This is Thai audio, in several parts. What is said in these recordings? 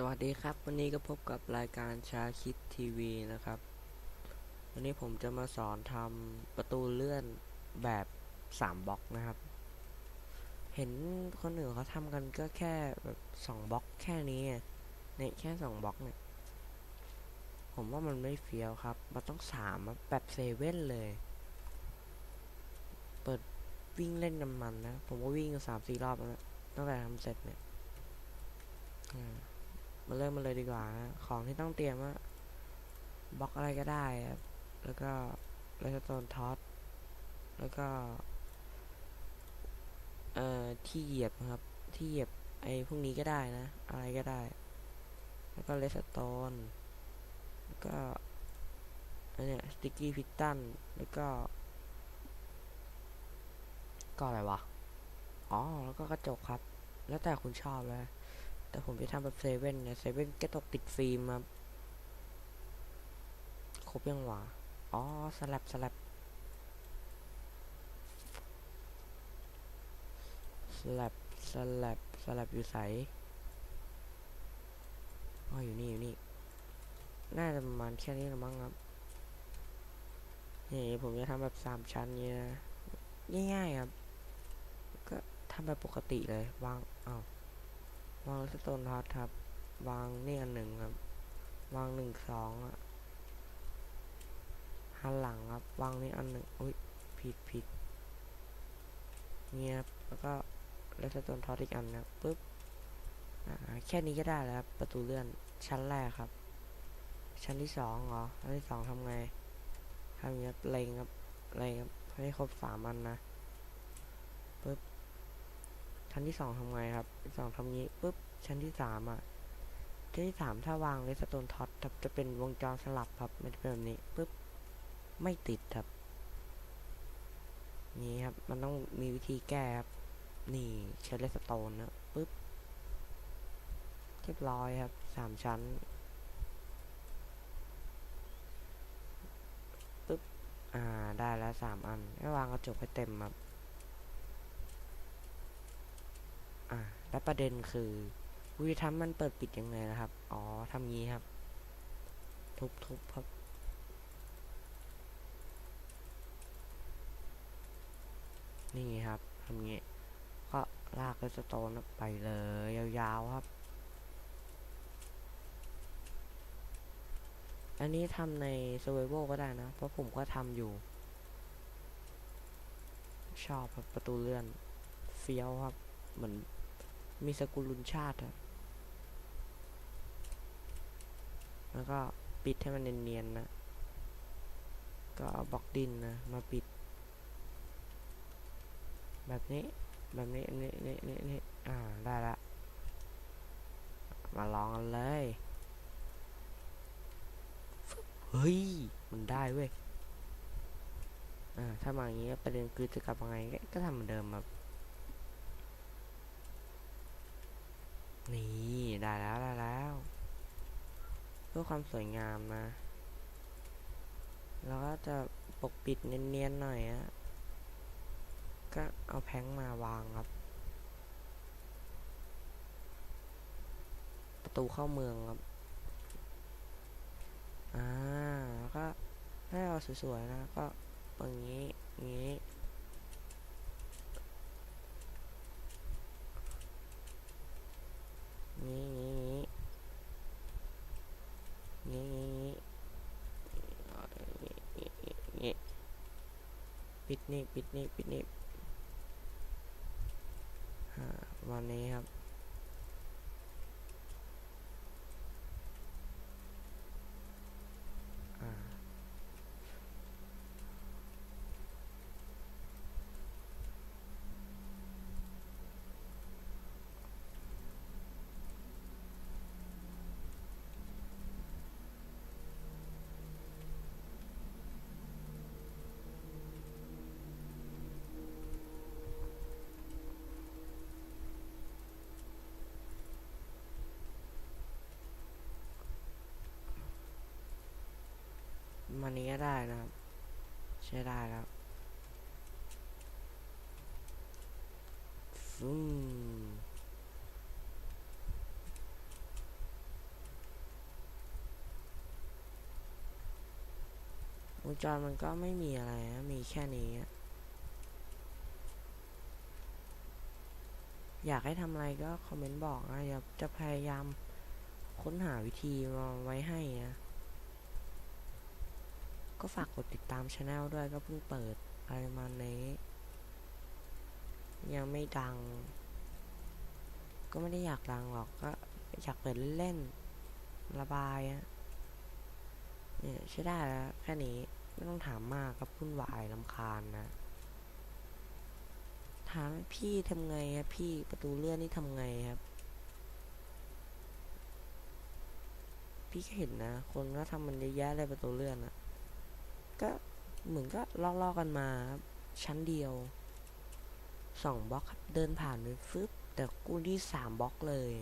สวัสดีครับ วันนี้ก็พบกับรายการชาคิดทีวีนะครับ วันนี้ผมจะมาสอนทำประตูเลื่อนแบบ3บล็อกนะครับ เห็นคนอื่นเขาทำกันก็แค่แบบ2บล็อกแค่นี้เนี่ยแค่2บล็อกเนี่ยผมว่ามันไม่เฟี้ยวครับ มันต้องสามแบบเซเว่นเลย เปิดวิ่งเล่นน้ำมันนะ ผมก็วิ่งสามสี่รอบแล้วตั้งแต่ทำเสร็จเนี่ย มาเริ่มมาเลยดีกว่านะของที่ต้องเตรียมว่าบล็อกอะไรก็ได้ครับแล้วก็เลสโตนท็อตแล้วก็ เอ่อ ที่เหยียบครับ ที่เหยียบไอ้พวกนี้ก็ได้นะ อะไรก็ได้ แล้วก็เลสโตนแล้วก็อันเนี้ยสติกกี้พิตตันแล้วก็ ก็อะไรวะ อ๋อ แล้วก็กระจกครับ แล้วแต่คุณชอบเลย แต่ผมจะทำแบบเซเว่นเนี่ยเซเว่นก็ตกติดฟิล์มครับครบยังหวะอ๋อสลับสลับสลับสลับสลับอยู่ใสอ๋ออยู่นี่อยู่นี่ น่าจะประมาณแค่นี้ละมั้งครับ นี่ผมจะทำแบบสามชั้นเนี่ยง่ายๆครับ ก็ทำแบบปกติเลยวางอ้าว วางสโตนท็อตครับ วางนี่อันหนึ่งครับ วางหนึ่งสองอะหันหลังครับ วางนี่อันหนึ่งอุ้ยผิดผิดเงียบแล้วก็เลสโตนทอตอีกอันนะปึ๊บอ่าแค่นี้ก็ได้แล้วครับ ประตูเลื่อนชั้นแรกครับ ชั้นที่สองเหรอชั้นที่สองทำไงทำอย่างเงี้ยเล็งครับเล็งครับให้ครบสามอันนะ ชั้นที่สองทำไงครับสองทำงี้ปุ๊บชั้นที่สามอะชั้นที่สามถ้าวางเลสโตนท็อตจะเป็นวงจรสลับครับมันจะเป็นแบบนี้ปุ๊บไม่ติดครับ นี่ครับมันต้องมีวิธีแก้ครับนี่ใช้เลสโตนนะปุ๊บเรียบร้อยครับสามชั้นปุ๊บอ่าได้แล้วสามอันให้วางกระจกให้เต็มครับ อ่า และประเด็นคือวิธีทำมันเปิดปิดยังไงนะครับ อ๋อทำงี้ครับ ทุบทุบครับนี่ครับทำงี้ ก็ลากเลสโตนไปเลย ยาวๆครับ อันนี้ทำใน Survival ก็ได้นะ เพราะผมก็ทำอยู่ ชอบครับประตูเลื่อน เฟี้ยวครับ เหมือน มีสกุลลุนชาติอะแล้วก็ปิดให้มันเนียนๆนะ ก็เอาบล็อกดินนะ มาปิด แบบนี้ แบบนี้นี่นี่นี่นี่อ่า ได้ละ มาลองกันเลย เฮ้ย มันได้เว้ย อ่า ถ้ามาอย่างงี้ประเด็นคือจะกลับยังไง ก็ทำเหมือนเดิมครับ นี่ได้แล้วได้แล้ว เพื่อความสวยงามนะแล้วก็จะปกปิดเนียนๆหน่อยอะก็เอาแพงมาวางครับ ประตูเข้าเมืองครับ อ่า แล้วก็ให้เอาสวยๆนะ ก็อย่างนี้อย่างนี้ งี้งี้งี้งี้งี้งี้ปิดนี่ปิดนี่ปิดนี่อ่าวันนี้ครับ มานนี้ก็ได้นะครับ ใช่ได้แล้วฟูวงจรมันก็ไม่มีอะไรนะมีแค่นี้อยากให้ทำอะไรก็คอมเมนต์บอกนะเดี๋จะพยายามค้นหาวิธีมาไว้ให้นะ ก็ฝากกดติดตามช anel ด้วยก็เพิ่งเปิดอะไรมาณนี้ ยังไม่ดัง ก็ไม่ได้อยากดังหรอกก็อยากเปิดเล่นๆระบายอะเนี่ยใช้ได้แล้ว แค่นี้ไม่ต้องถามมากครับพุ่นวายลำคาญนะ ถามพี่ทำไงครับพี่ประตูเลื่อนนี่ทำไงครับ พี่ก็เห็นนะ คนก็ทำมันเยอะแยะเลยประตูเลื่อนอะ ก็เหมือนก็ลอกๆกันมาชั้นเดียวสองบล็อกครับเดินผ่านไปฟึบแต่กูนี่สามบล็อกเลย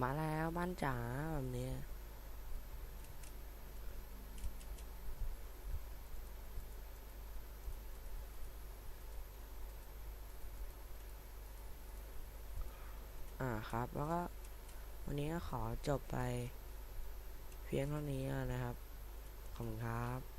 มาแล้วบ้านจ๋าแบบนี้อ่าครับ แล้วก็วันนี้ก็ขอจบไป พียงเท่านี้นะครับ ขอบคุณครับ